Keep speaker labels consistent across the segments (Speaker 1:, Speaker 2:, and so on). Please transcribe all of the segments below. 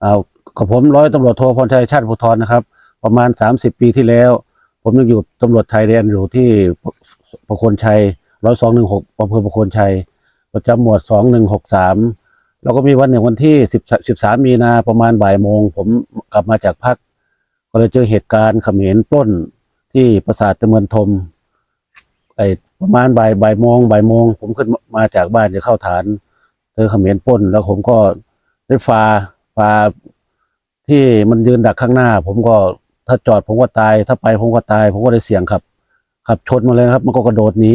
Speaker 1: เอากับผมร้อยตำรวจโทพรชัยชาติภูทรนะครับ ประมาณสามสิบปีที่แล้ว ผมยังอยู่ตำรวจไทยแดนอยู่ที่ประคนชัยร้อยสองหนึ่งหกอำเภอประคนชัยประจำหมวดสองหนึ่งหกสามแล้วก็มีวันหนึ่งวันที่สิบสิบสามมีนาประมาณบ่ายโมง ผมกลับมาจากพักก็เลยเจอเหตุการณ์เขมรปล้นที่ปราสาทตะเมือนทมไอประมาณบ่ายบ่ายโมงบ่ายโมง ผมขึ้นมาจากบ้านจะเข้าฐานเจอเขมรปล้น แล้วผมก็ได้ฟาาที่มันยืนดักข้างหน้า ผมก็ถ้าจอดผมก็ตาย ถ้าไปผมก็ตาย ผมก็ได้เสี่ยงขับ ขับชนมาเลยครับ มันก็กระโดดหนี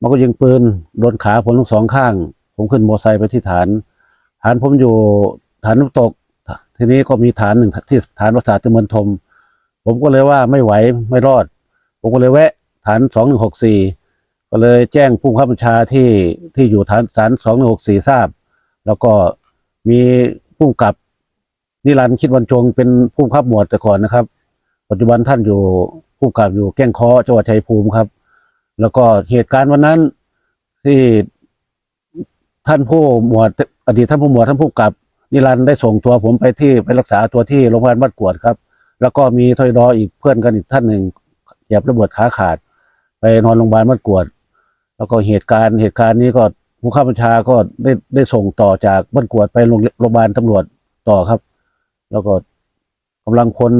Speaker 1: มันก็ยิงปืนโดนขาผมทั้งสองข้าง ผมขึ้นมอเตอร์ไซค์ไปที่ฐาน ฐานผมอยู่ฐานน้ำตก ทีนี้ก็มีฐานหนึ่งที่ฐานรักษาตะเมือนทม ผมก็เลยว่าไม่ไหวไม่รอด ผมก็เลยแวะฐานสองหนึ่งหกสี่ก็เลยแจ้งผู้บังคับบัญชาที่ที่อยู่ฐานฐานสองหนึ่งหกสี่ทราบ แล้วก็มี ผู้กับนิรันดร์คิดวันจงเป็นผู้บับหมวดแต่ก่อนนะครับ ปัจจุบันท่านอยู่ผู้กับอยู่แก้งคอจังหวัดชัยภูมิครับ แล้วก็เหตุการณ์วันนั้นที่ท่านผู้หมวดอดีตท่านผู้หมวดท่านผู้กับนิรันดร์ได้ส่งตัวผมไปที่ไปรักษาตัวที่โรงพยาบาลบ้านกวดครับ แล้วก็มีทอยดออีกเพื่อนกันอีกท่านหนึ่งเหยียบระเบิดขาขาด ไปนอนโรงพยาบาลบ้านกวด แล้วก็เหตุการณ์เหตุการณ์นี้ก็ ผู้ข้าบัญชาก็ได้ได้ส่งต่อจากบ้านกวดไปโรงโรงพยาบาลตำรวจต่อครับ แล้วก็กำลังพล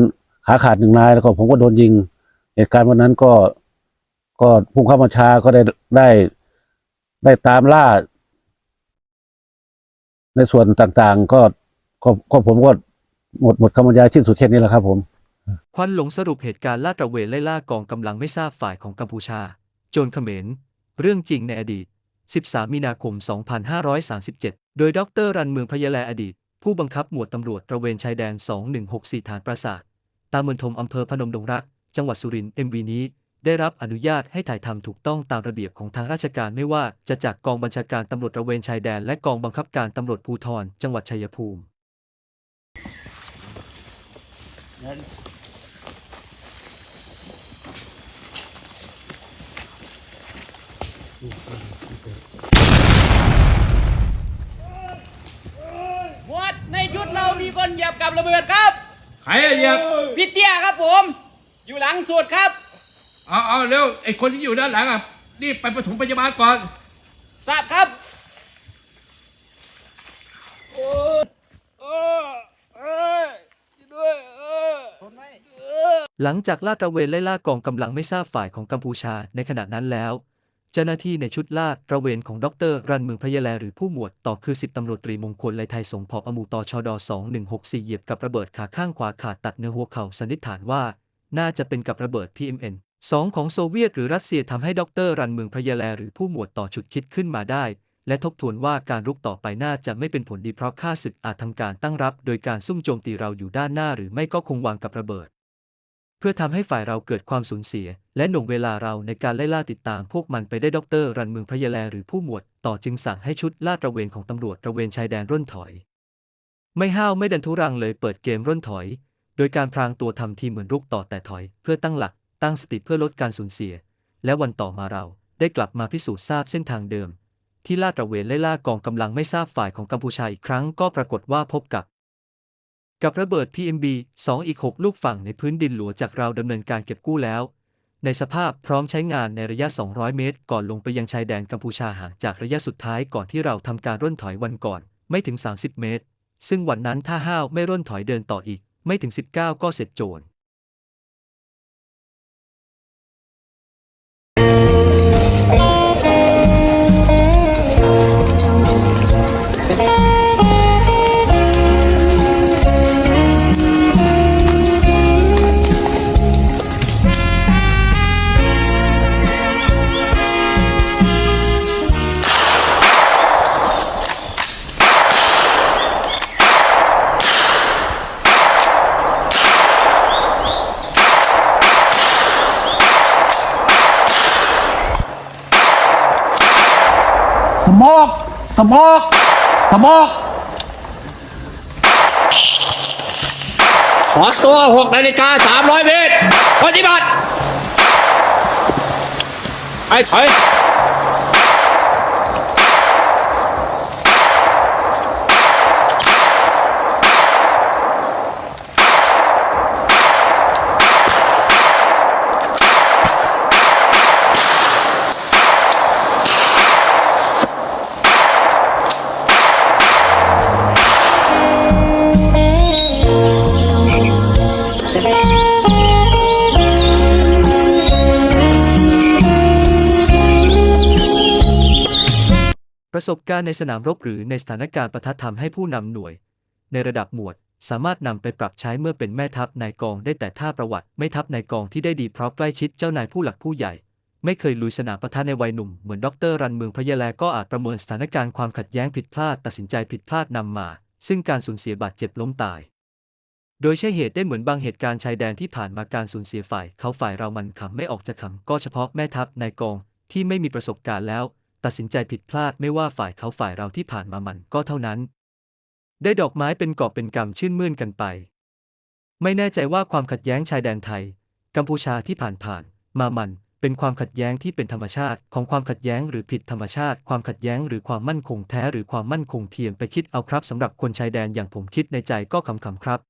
Speaker 1: ขาขาดหนึ่งนายแล้วก็ผมก็โดนยิง เหตุการณ์วันนั้นก็ก็ผู้ข้าบัญชาก็ได้ได้ได้ตามล่า ในส่วนต่างๆ ก็ก็ก็ผมก็หมดหมดคำบรรยายสิ้นสุดแค่นี้แหละครับผม
Speaker 2: ควันหลงสรุปเหตุการณ์ลาดตระเวนไล่ล่ากองกำลังไม่ทราบฝ่ายของกัมพูชา โจรเขมร เรื่องจริงในอดีต 13 มีนาคม 2537 โดยดรรันเมืองพระยะแลอดีต ผู้บังคับหมวดตำรวจตระเวนชายแดน 2164 ฐานปราสาท ตามเมืองทมอำเภอพนมดงรัก จังหวัดสุรินทร์ MV นี้ ได้รับอนุญาตให้ถ่ายทำถูกต้องตามระเบียบของทางราชการไม่ว่าจะจากกองบัญชาการตำรวจตระเวนชายแดนและกองบังคับการตำรวจภูธรจังหวัดชัยภูมิ
Speaker 3: หมวดในชุดเรามี คนเหยียบกับระเบิดครับ
Speaker 4: ใครอะเหยียบ
Speaker 3: พี่เตี้ยครับผม อยู่หลังสุดครับ
Speaker 4: เอาเอาเร็วไอ้คนที่อยู่ด้านหลังอะรีบไปปฐมพยาบาลก่อน
Speaker 3: ทราบครับโอ้เออเออด้วยเออทนไหม
Speaker 2: หลังจากลาดตระเวนไล่ล่ากองกำลังไม่ทราบฝ่ายของกัมพูชาในขณะนั้นแล้ว เจ้าหน้าที่ในชุดลาดตระเวนของดรรันเมืองพระยะแลหรือผู้หมวดต่อคือสิบตำรวจตรีมงคลไลไทยสงผออมูตอชดอ2164 เหยียบกับระเบิดขาข้างขวาขาดตัดเนื้อหัวเข่าสันนิษฐานว่า น่าจะเป็นกับระเบิด PMN 2 ของโซเวียตหรือรัสเซียทำให้ดรรันเมืองพระยะแลหรือผู้หมวดต่อฉุดคิดขึ้นมาได้ และทบทวนว่าการรุกต่อไปน่าจะไม่เป็นผลดีเพราะข้าศึกอาจทำการตั้งรับ โดยการซุ่มโจมตีเราอยู่ด้านหน้าหรือไม่ก็คงวางกับระเบิด เพื่อทำให้ฝ่ายเราเกิดความสูญเสีย และหน่วงเวลาเราในการไล่ล่าติดตามพวกมันไปได้ดรรันเมืองพระยะแลหรือผู้หมวด ต่อจึงสั่งให้ชุดลาดตระเวนของตำรวจตระเวนชายแดนร่นถอย ไม่ห้าวไม่ดันทุรังเลยเปิดเกมร่นถอย โดยการพรางตัวทำทีเหมือนรุกต่อแต่ถอย เพื่อตั้งหลัก ตั้งสติเพื่อลดการสูญเสีย และวันต่อมาเราได้กลับมาพิสูจน์ทราบเส้นทางเดิม ที่ลาดตระเวนไล่ล่ากองกำลังไม่ทราบฝ่ายของกัมพูชาอีกครั้งก็ปรากฏว่าพบกับ กับระเบิด PMB 2 อีก 6 ลูกฝั่งในพื้นดินหลวงจากเราดำเนินการเก็บกู้แล้ว ในสภาพพร้อมใช้งานในระยะ 200 เมตร ก่อนลงไปยังชายแดนกัมพูชาห่างจากระยะสุดท้ายก่อนที่เราทำการร่นถอยวันก่อนไม่ถึง 30 เมตร ซึ่งวันนั้นถ้าห้าวไม่ร่นถอยเดินต่ออีก ไม่ถึง 19 ก็เสร็จโจร
Speaker 4: มอกสมอกสมอกขอตัวหกนาฬิกาสามร้อยเมตรปฏิบัติไอ้ถอย
Speaker 2: ประสบการณ์ในสนามรบหรือในสถานการณ์ประทะทำให้ผู้นำหน่วย ในระดับหมวด สามารถนำไปปรับใช้เมื่อเป็นแม่ทัพนายกองได้แต่ถ้าประวัติไม่ทัพนายกองที่ได้ดีเพราะใกล้ชิดเจ้านายผู้หลักผู้ใหญ่ ไม่เคยลุยสนามประทะในวัยหนุ่มเหมือนดรรันเมืองพระยะแลก็อาจประเมินสถานการณ์ความขัดแย้งผิดพลาดตัดสินใจผิดพลาดนำมา ซึ่งการสูญเสียบาดเจ็บล้มตายโดยใช่เหตุได้เหมือนบางเหตุการณ์ชายแดนที่ผ่านมาการสูญเสียฝ่าย เขาฝ่ายเรามันขำไม่ออกจะขำก็เฉพาะแม่ทัพนายกองที่ไม่มีประสบการณ์แล้ว ตัดสินใจผิดพลาดไม่ว่าฝ่ายเขาฝ่ายเราที่ผ่านมามันก็เท่านั้น ได้ดอกไม้เป็นกอบเป็นกำชื่นมื่นกันไป ไม่แน่ใจว่าความขัดแย้งชายแดนไทย กัมพูชาที่ผ่านผ่านมามันเป็นความขัดแย้งที่เป็นธรรมชาติของความขัดแย้งหรือผิดธรรมชาติ ความขัดแย้งหรือความมั่นคงแท้หรือความมั่นคงเทียมไปคิดเอาครับสำหรับคนชายแดนอย่างผมคิดในใจก็ขำๆครับ